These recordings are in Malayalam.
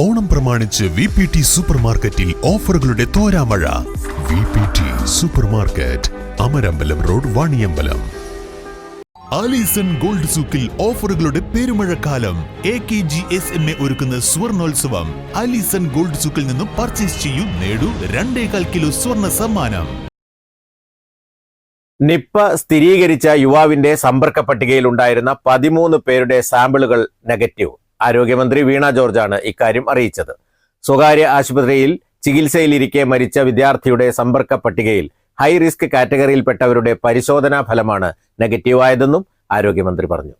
ഓണം പ്രമാണിച്ച് വി പി ടി സൂപ്പർ മാർക്കറ്റിൽ ഓഫറുകളുടെ തോരാമഴ. V P T super market Amarambalam road Vaniyambalam. Alison gold സൂക്കിൽ ഓഫറുകളുടെ പെരുമഴക്കാലം. A K G S M A ഒരുക്കുന്ന സ്വർണോത്സവം. ആലീസൺ ഗോൾഡ് സൂക്കിൽ നിന്നും പർച്ചേസ് ചെയ്യൂ. നേടൂ രണ്ടേകാൽ കിലോ സ്വർണ സമ്മാനം. നിപ്പ സ്ഥിരീകരിച്ച യുവാവിന്റെ സമ്പർക്ക പട്ടികയിൽ ഉണ്ടായിരുന്ന പതിമൂന്ന് പേരുടെ സാമ്പിളുകൾ നെഗറ്റീവ്. ആരോഗ്യമന്ത്രി വീണ ജോർജാണ് ഇക്കാര്യം അറിയിച്ചത്. സ്വകാര്യ ആശുപത്രിയിൽ ചികിത്സയിലിരിക്കെ മരിച്ച വിദ്യാർത്ഥിയുടെ സമ്പർക്ക പട്ടികയിൽ ഹൈ റിസ്ക് കാറ്റഗറിയിൽപ്പെട്ടവരുടെ പരിശോധനാ ഫലമാണ് നെഗറ്റീവായതെന്നും ആരോഗ്യമന്ത്രി പറഞ്ഞു.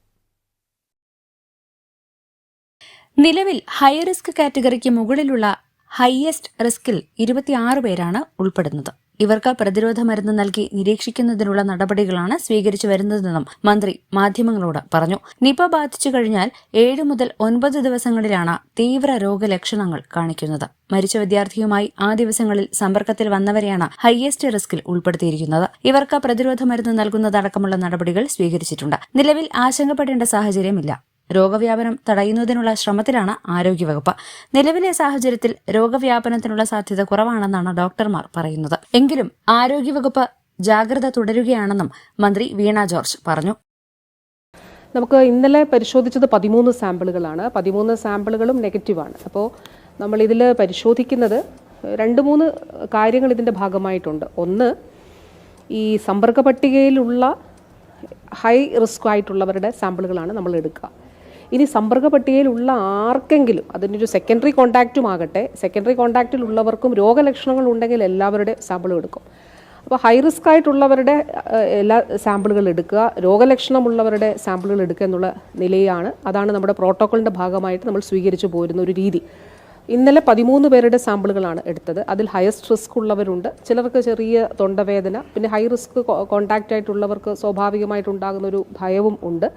നിലവിൽ ഹൈ റിസ്ക് കാറ്റഗറിക്ക് മുകളിലുള്ള ഹൈയസ്റ്റ് റിസ്കിൽ ഇരുപത്തിയാറ് പേരാണ് ഉൾപ്പെടുന്നത്. ഇവർക്ക് പ്രതിരോധ മരുന്ന് നൽകി നിരീക്ഷിക്കുന്നതിനുള്ള നടപടികളാണ് സ്വീകരിച്ചു വരുന്നതെന്നും മന്ത്രി മാധ്യമങ്ങളോട് പറഞ്ഞു. നിപ ബാധിച്ചു കഴിഞ്ഞാൽ ഏഴ് മുതൽ ഒൻപത് ദിവസങ്ങളിലാണ് തീവ്ര രോഗലക്ഷണങ്ങൾ കാണിക്കുന്നത്. മരിച്ച വിദ്യാർത്ഥിയുമായി ആ ദിവസങ്ങളിൽ സമ്പർക്കത്തിൽ വന്നവരെയാണ് ഹൈയസ്റ്റ് റിസ്കിൽ ഉൾപ്പെടുത്തിയിരിക്കുന്നത്. ഇവർക്ക് പ്രതിരോധ മരുന്ന് നൽകുന്നതടക്കമുള്ള നടപടികൾ സ്വീകരിച്ചിട്ടുണ്ട്. നിലവിൽ ആശങ്കപ്പെടേണ്ട സാഹചര്യമില്ല. രോഗവ്യാപനം തടയുന്നതിനുള്ള ശ്രമത്തിലാണ് ആരോഗ്യവകുപ്പ്. നിലവിലെ സാഹചര്യത്തിൽ രോഗവ്യാപനത്തിനുള്ള സാധ്യത കുറവാണെന്നാണ് ഡോക്ടർമാർ പറയുന്നത്. എങ്കിലും ആരോഗ്യവകുപ്പ് ജാഗ്രത തുടരുകയാണെന്നും മന്ത്രി വീണ ജോർജ് പറഞ്ഞു. നമുക്ക് ഇന്നലെ പരിശോധിച്ചത് പതിമൂന്ന് സാമ്പിളുകളാണ്. പതിമൂന്ന് സാമ്പിളുകളും നെഗറ്റീവാണ്. അപ്പോൾ നമ്മൾ ഇതിൽ പരിശോധിക്കുന്നത് രണ്ട് മൂന്ന് കാര്യങ്ങൾ ഇതിന്റെ ഭാഗമായിട്ടുണ്ട്. ഒന്ന് ഈ സമ്പർക്ക പട്ടികയിലുള്ള ഹൈ റിസ്ക് ആയിട്ടുള്ളവരുടെ സാമ്പിളുകളാണ് നമ്മൾ എടുക്കുക. ഇനി സമ്പർക്ക പട്ടികയിലുള്ള ആർക്കെങ്കിലും അതിന്റെ ഒരു സെക്കൻഡറി കോൺടാക്റ്റും ആകട്ടെ സെക്കൻഡറി കോൺടാക്റ്റിലുള്ളവർക്കും രോഗലക്ഷണങ്ങൾ ഉണ്ടെങ്കിൽ എല്ലാവരുടെ സാമ്പിൾ എടുക്കും. അപ്പോൾ ഹൈ റിസ്ക് ആയിട്ടുള്ളവരുടെ എല്ലാ സാമ്പിളുകൾ എടുക്കുക രോഗലക്ഷണമുള്ളവരുടെ സാമ്പിളുകൾ എടുക്കുക എന്നുള്ള നിലയാണ് അതാണ് നമ്മുടെ പ്രോട്ടോക്കോളിന്റെ ഭാഗമായിട്ട് നമ്മൾ സ്വീകരിച്ചു പോരുന്ന ഒരു രീതി. ഇന്നലെ പതിമൂന്ന് പേരുടെ സാമ്പിളുകളാണ് എടുത്തത്. അതിൽ ഹയസ്റ്റ് റിസ്ക് ഉള്ളവരുണ്ട്. ചിലർക്ക് ചെറിയ തൊണ്ടവേദന പിന്നെ ഹൈ റിസ്ക് കോൺടാക്റ്റ് ആയിട്ടുള്ളവർക്ക് സ്വാഭാവികമായിട്ടുണ്ടാകുന്ന ഒരു ഭയവും ഉണ്ട്.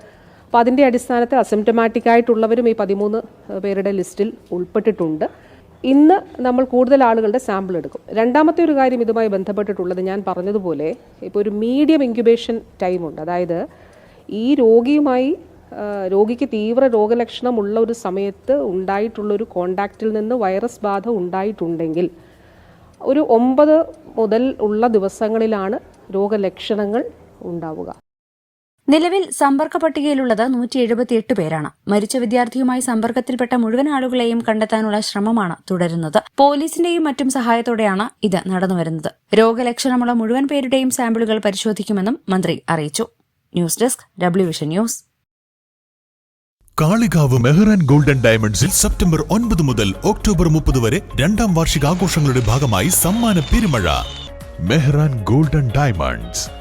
അപ്പോൾ അതിന്റെ അടിസ്ഥാനത്തിൽ അസിംറ്റമാറ്റിക് ആയിട്ടുള്ളവരും ഈ പതിമൂന്ന് പേരുടെ ലിസ്റ്റിൽ ഉൾപ്പെട്ടിട്ടുണ്ട്. ഇന്ന് നമ്മൾ കൂടുതൽ ആളുകളുടെ സാമ്പിൾ എടുക്കും. രണ്ടാമത്തെ ഒരു കാര്യം ഇതുമായി ബന്ധപ്പെട്ടിട്ടുള്ളത് ഞാൻ പറഞ്ഞതുപോലെ ഇപ്പോൾ ഒരു മീഡിയം ഇൻക്യുബേഷൻ ടൈമുണ്ട് അതായത് ഈ രോഗിയുമായി രോഗിക്ക് തീവ്ര രോഗലക്ഷണമുള്ള ഒരു സമയത്ത് ഉണ്ടായിട്ടുള്ള ഒരു കോണ്ടാക്റ്റിൽ നിന്ന് വൈറസ് ബാധ ഉണ്ടായിട്ടുണ്ടെങ്കിൽ ഒരു ഒമ്പത് മുതൽ ഉള്ള ദിവസങ്ങളിലാണ് രോഗലക്ഷണങ്ങൾ ഉണ്ടാവുക. നിലവിൽ സമ്പർക്ക പട്ടികയിലുള്ളത് നൂറ്റി എഴുപത്തിയെട്ട് പേരാണ്. മരിച്ച വിദ്യാർത്ഥിയുമായി സമ്പർക്കത്തിൽപ്പെട്ട മുഴുവൻ ആളുകളെയും കണ്ടെത്താനുള്ള ശ്രമമാണ് തുടരുന്നത്. പോലീസിന്റെയും മറ്റും സഹായത്തോടെയാണ് ഇത് നടന്നുവരുന്നത്. രോഗലക്ഷണമുള്ള മുഴുവൻ പേരുടെയും സാമ്പിളുകൾ പരിശോധിക്കുമെന്നും മന്ത്രി അറിയിച്ചു. News desk W vision news. Kalikavu Mehran golden ഡയമണ്ട്സിൽ സെപ്റ്റംബർ ഒൻപത് മുതൽ ഒക്ടോബർ മുപ്പത് വരെ രണ്ടാം വാർഷികാഘോഷങ്ങളുടെ ഭാഗമായി സമ്മാന പെരുമഴ. Mehran golden diamonds.